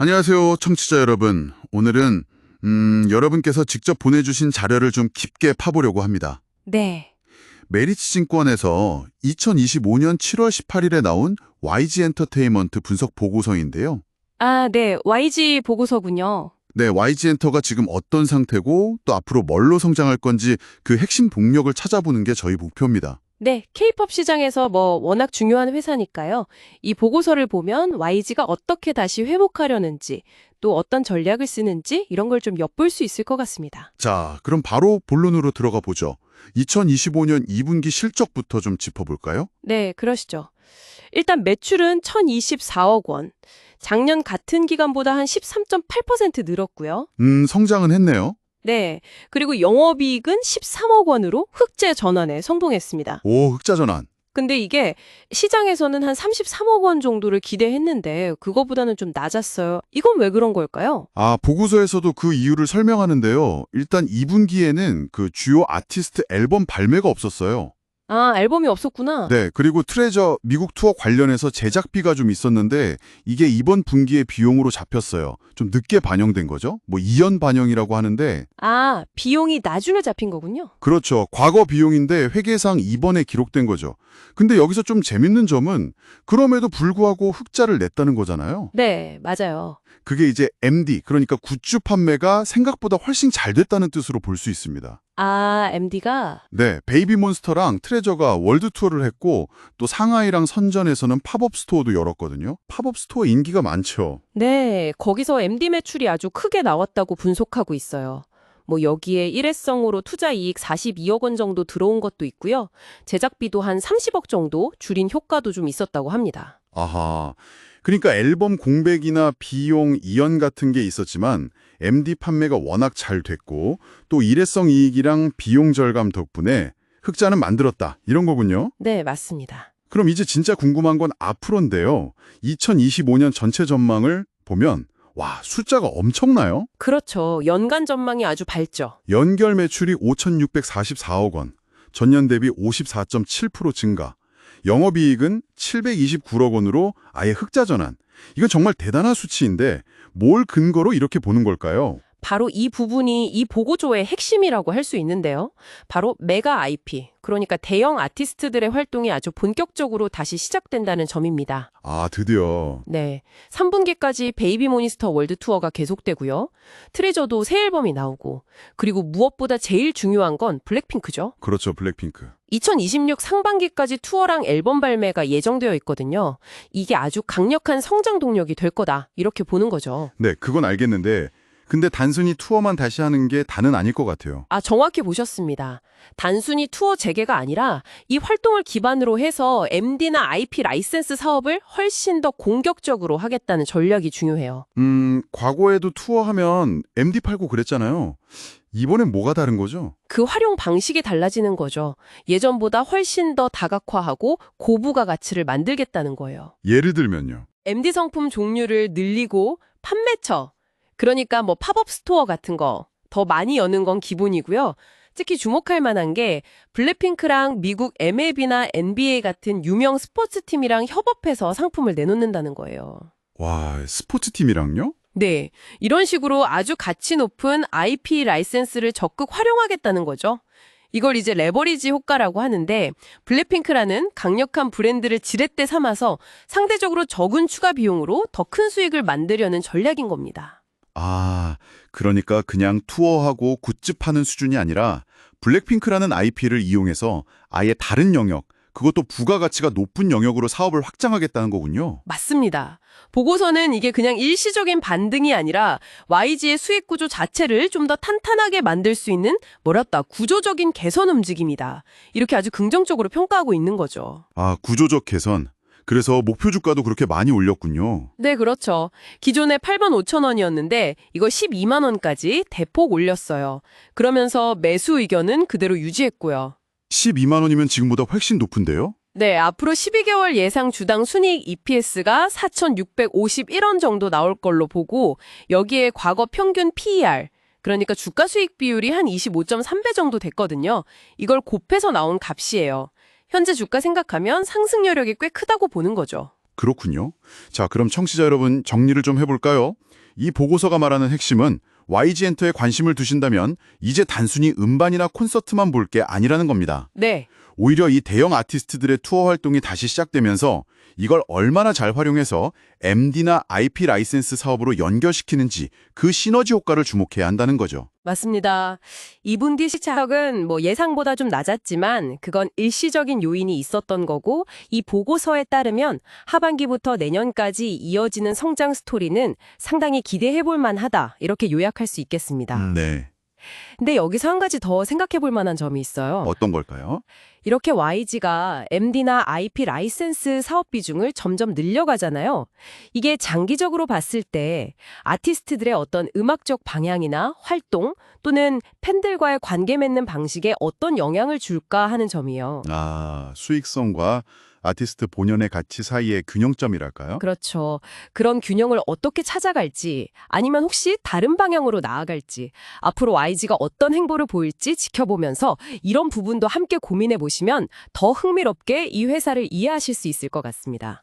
안녕하세요, 청취자 여러분. 오늘은 음, 여러분께서 직접 보내주신 자료를 좀 깊게 파보려고 합니다. 네. 메리츠 증권에서 2025년 7월 18일에 나온 YG 엔터테인먼트 분석 보고서인데요. 아, 네. YG 보고서군요. 네, YG 엔터가 지금 어떤 상태고 또 앞으로 뭘로 성장할 건지 그 핵심 동력을 찾아보는 게 저희 목표입니다. 네. 케이팝 시장에서 뭐 워낙 중요한 회사니까요. 이 보고서를 보면 YG가 어떻게 다시 회복하려는지 또 어떤 전략을 쓰는지 이런 걸 좀 엿볼 수 있을 것 같습니다. 자, 그럼 바로 본론으로 들어가 보죠. 2025년 2분기 실적부터 좀 짚어볼까요? 네, 그러시죠. 일단 매출은 1024억 원. 작년 같은 기간보다 한 13.8% 늘었고요. 음, 성장은 했네요. 네. 그리고 영업이익은 13억 원으로 흑자 전환에 성공했습니다. 오, 흑자 전환. 근데 이게 시장에서는 한 33억 원 정도를 기대했는데 그거보다는 좀 낮았어요. 이건 왜 그런 걸까요? 아, 보고서에서도 그 이유를 설명하는데요. 일단 2분기에는 그 주요 아티스트 앨범 발매가 없었어요. 아, 앨범이 없었구나. 네, 그리고 트레저 미국 투어 관련해서 제작비가 좀 있었는데 이게 이번 분기에 비용으로 잡혔어요. 좀 늦게 반영된 거죠. 뭐 2연 반영이라고 하는데 아, 비용이 나중에 잡힌 거군요. 그렇죠. 과거 비용인데 회계상 이번에 기록된 거죠. 근데 여기서 좀 재밌는 점은 그럼에도 불구하고 흑자를 냈다는 거잖아요. 네, 맞아요. 그게 이제 MD, 그러니까 굿즈 판매가 생각보다 훨씬 잘 됐다는 뜻으로 볼 수 있습니다. 아, MD가 네, 베이비몬스터랑 트레저가 월드 투어를 했고 또 상하이랑 선전에서는 팝업 스토어도 열었거든요. 팝업 스토어 인기가 많죠. 네, 거기서 MD 매출이 아주 크게 나왔다고 분석하고 있어요. 뭐 여기에 일회성으로 투자 이익 42억 원 정도 들어온 것도 있고요. 제작비도 한 30억 정도 줄인 효과도 좀 있었다고 합니다. 아하. 그러니까 앨범 공백이나 비용 이연 같은 게 있었지만 MD 판매가 워낙 잘 됐고 또 일회성 이익이랑 비용 절감 덕분에 흑자는 만들었다. 이런 거군요. 네, 맞습니다. 그럼 이제 진짜 궁금한 건 앞으로인데요. 2025년 전체 전망을 보면 와, 숫자가 엄청나요? 그렇죠. 연간 전망이 아주 밝죠. 연결 매출이 5,644억 원, 전년 대비 54.7% 증가, 영업이익은 729억 원으로 아예 흑자 전환. 이건 정말 대단한 수치인데 뭘 근거로 이렇게 보는 걸까요? 바로 이 부분이 이 보고조의 핵심이라고 할 수 있는데요. 바로 메가 IP, 그러니까 대형 아티스트들의 활동이 아주 본격적으로 다시 시작된다는 점입니다. 아, 드디어. 네. 3분기까지 베이비 모니스터 월드 투어가 계속되고요. 트레저도 새 앨범이 나오고, 그리고 무엇보다 제일 중요한 건 블랙핑크죠. 그렇죠, 블랙핑크. 2026 상반기까지 투어랑 앨범 발매가 예정되어 있거든요. 이게 아주 강력한 성장 동력이 될 거다. 이렇게 보는 거죠. 네, 그건 알겠는데 근데 단순히 투어만 다시 하는 게 다는 아닐 것 같아요. 아, 정확히 보셨습니다. 단순히 투어 재개가 아니라 이 활동을 기반으로 해서 MD나 IP 라이센스 사업을 훨씬 더 공격적으로 하겠다는 전략이 중요해요. 음, 과거에도 투어하면 MD 팔고 그랬잖아요. 이번엔 뭐가 다른 거죠? 그 활용 방식이 달라지는 거죠. 예전보다 훨씬 더 다각화하고 고부가 가치를 만들겠다는 거예요. 예를 들면요. MD 성품 종류를 늘리고 판매처, 그러니까 뭐 팝업 스토어 같은 거 더 많이 여는 건 기본이고요. 특히 주목할 만한 게 블랙핑크랑 미국 MLB나 NBA 같은 유명 스포츠 팀이랑 협업해서 상품을 내놓는다는 거예요. 와, 스포츠 팀이랑요? 네, 이런 식으로 아주 가치 높은 IP 라이센스를 적극 활용하겠다는 거죠. 이걸 이제 레버리지 효과라고 하는데 블랙핑크라는 강력한 브랜드를 지렛대 삼아서 상대적으로 적은 추가 비용으로 더 큰 수익을 만들려는 전략인 겁니다. 아, 그러니까 그냥 투어하고 굿즈 파는 수준이 아니라 블랙핑크라는 IP를 이용해서 아예 다른 영역, 그것도 부가가치가 높은 영역으로 사업을 확장하겠다는 거군요. 맞습니다. 보고서는 이게 그냥 일시적인 반등이 아니라 YG의 수익 구조 자체를 좀 더 탄탄하게 만들 수 있는 뭐랄까 구조적인 개선 움직임이다. 이렇게 아주 긍정적으로 평가하고 있는 거죠. 아, 구조적 개선. 그래서 목표 주가도 그렇게 많이 올렸군요. 네, 그렇죠. 기존에 8만 5천 원이었는데 이거 12만 원까지 대폭 올렸어요. 그러면서 매수 의견은 그대로 유지했고요. 12만 원이면 지금보다 훨씬 높은데요? 네, 앞으로 12개월 예상 주당 순이익 EPS가 4,651원 정도 나올 걸로 보고 여기에 과거 평균 PER 그러니까 주가 수익 비율이 한 25.3배 정도 됐거든요. 이걸 곱해서 나온 값이에요. 현재 주가 생각하면 상승 여력이 꽤 크다고 보는 거죠. 그렇군요. 자, 그럼 청취자 여러분 정리를 좀 해볼까요? 이 보고서가 말하는 핵심은 YG 엔터에 관심을 두신다면 이제 단순히 음반이나 콘서트만 볼 게 아니라는 겁니다. 네. 오히려 이 대형 아티스트들의 투어 활동이 다시 시작되면서 이걸 얼마나 잘 활용해서 MD나 IP 라이센스 사업으로 연결시키는지 그 시너지 효과를 주목해야 한다는 거죠. 맞습니다. 2분 뒤 시작은 뭐 예상보다 좀 낮았지만 그건 일시적인 요인이 있었던 거고 이 보고서에 따르면 하반기부터 내년까지 이어지는 성장 스토리는 상당히 기대해 볼 만하다. 이렇게 요약할 수 있겠습니다. 네. 근데 여기서 한 가지 더 생각해 볼 만한 점이 있어요. 어떤 걸까요? 이렇게 YG가 MD나 IP 라이센스 사업 비중을 점점 늘려가잖아요. 이게 장기적으로 봤을 때 아티스트들의 어떤 음악적 방향이나 활동 또는 팬들과의 관계 맺는 방식에 어떤 영향을 줄까 하는 점이요. 아, 수익성과 아티스트 본연의 가치 사이의 균형점이랄까요? 그렇죠. 그런 균형을 어떻게 찾아갈지 아니면 혹시 다른 방향으로 나아갈지 앞으로 YG가 어떤 행보를 보일지 지켜보면서 이런 부분도 함께 고민해 보시면 더 흥미롭게 이 회사를 이해하실 수 있을 것 같습니다.